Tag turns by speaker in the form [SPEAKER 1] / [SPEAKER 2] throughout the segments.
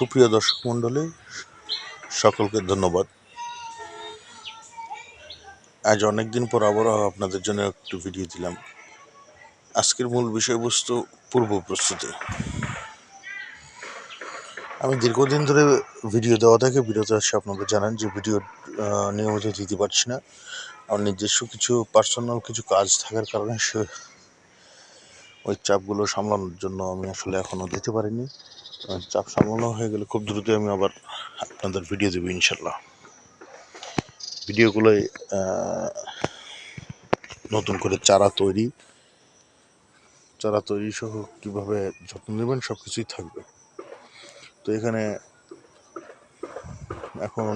[SPEAKER 1] সুপ্রিয় দর্শক মণ্ডলী, সকলকে ধন্যবাদ। আজ অনেক দিন পর আবারও আপনাদের জন্য একটু ভিডিও দিলাম। আজকের মূল বিষয়বস্তু পূর্ব প্রস্তুতি। আমি দীর্ঘদিন ধরে ভিডিও দেওয়া থেকে বিরত আছি। আপনাদের জানান যে ভিডিও নিয়মিত দিতে পারছি না। আমার নিজস্ব কিছু পার্সোনাল কিছু কাজ থাকার কারণে সে ওই চাপগুলো সামলানোর জন্য আমি আসলে এখনও দিতে পারিনি। চাপ সামলানো হয়ে গেলে খুব দ্রুতই আমি আবার আপনাদের ভিডিও দেবো, ইনশাল্লাহ। ভিডিওগুলোয় নতুন করে চারা তৈরি চারা তৈরি সহ কীভাবে যত্ন নেবেন সব কিছুই থাকবে। তো এখানে এখন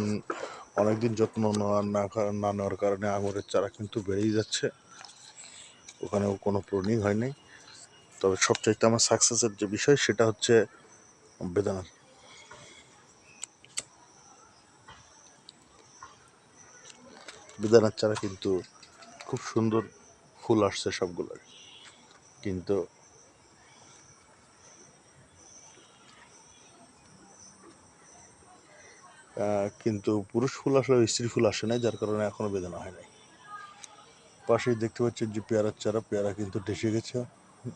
[SPEAKER 1] অনেকদিন যত্ন নেওয়া না না নেওয়ার কারণে আঙুরের চারা কিন্তু বেড়েই যাচ্ছে। ওখানেও কোনো প্রনিং হয়নি তবে সবচাইতে আমার সাকসেসের যে বিষয় সেটা হচ্ছে বেদানার বেদানার চারা কিন্তু খুব সুন্দর ফুল আসছে সবগুলোর। কিন্তু কিন্তু পুরুষ ফুল আসলে স্ত্রী ফুল আসে নাই, যার কারণে এখনও বেদানা হয় নাই। পাশেই দেখতে পাচ্ছেন যে পেয়ারার চারা, পেয়ারা কিন্তু ডেসে গেছে।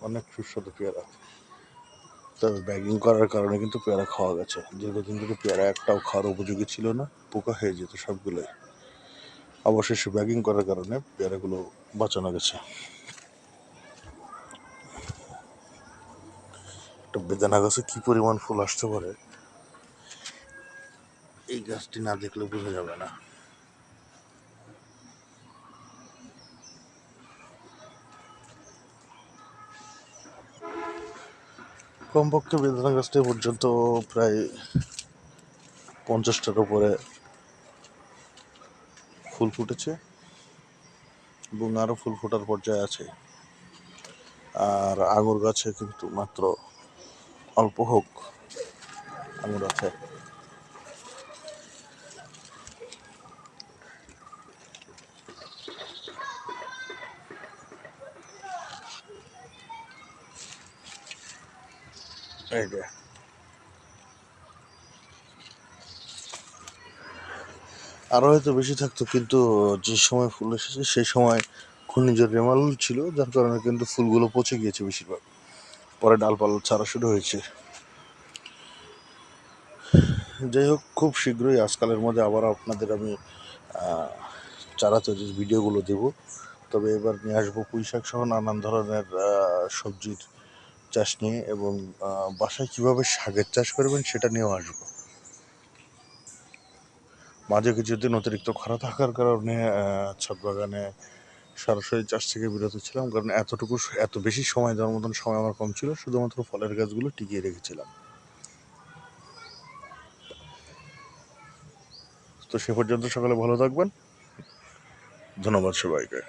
[SPEAKER 1] অনেক সুস্বাদু পেয়ারা তবে ব্যাগিং করার কারণে কিন্তু পেয়ারা খাওয়া গেছে। দীর্ঘদিন ধরে পেয়ারা একটাও খাওয়ার উপযোগী ছিল না, পোকা হয়ে যেত সবগুলোই। অবশেষে ব্যাগিং করার কারণে পেয়ারাগুলো বাঁচানো গেছে। একটা বেদানা গাছে কি পরিমাণ ফুল আসতে পারে, এই গাছটি না দেখলে বোঝা যাবে না। কমপক্ষে বেদানা গাছটা পর্যন্ত প্রায় পঞ্চাশটার উপরে ফুল ফুটেছে এবং আরও ফুল ফোটার পর্যায়ে আছে। আর আঙুর গাছে কিন্তু মাত্র অল্প হোক আঙুর আছে। এই যে আরও হয়তো বেশি থাকতো, কিন্তু যে সময় ফুল এসেছে, সেই সময় ঘূর্ণিঝড় রেমাল ছিল, যার কারণে কিন্তু ফুলগুলো পচে গিয়েছে বেশিরভাগ। পরে ডালপালা ছাড়া শুরু হয়েছে। যাই হোক, খুব শীঘ্রই আজকালের মধ্যে আবার আপনাদের আমি চারা তৈরির ভিডিওগুলো দেব। তবে এবার নিয়ে আসব পুঁই শাক সহ নানান ধরনের সবজির চাষ নিয়ে এবং বাসায় কীভাবে শাকের চাষ করবেন সেটা নিয়েও আসব। মাঝে কিছুদিন অতিরিক্ত খরা থাকার কারণে ছাদ বাগানে সরাসরি চাষ থেকে বিরত ছিলাম কারণ এতটুকু, এত বেশি সময় দেওয়ার মতন সময় আমার কম ছিল, শুধুমাত্র ফলের গাছগুলো টিকিয়ে রেখেছিলাম। তো সে পর্যন্ত সকালে ভালো থাকবেন। ধন্যবাদ সবাইকে।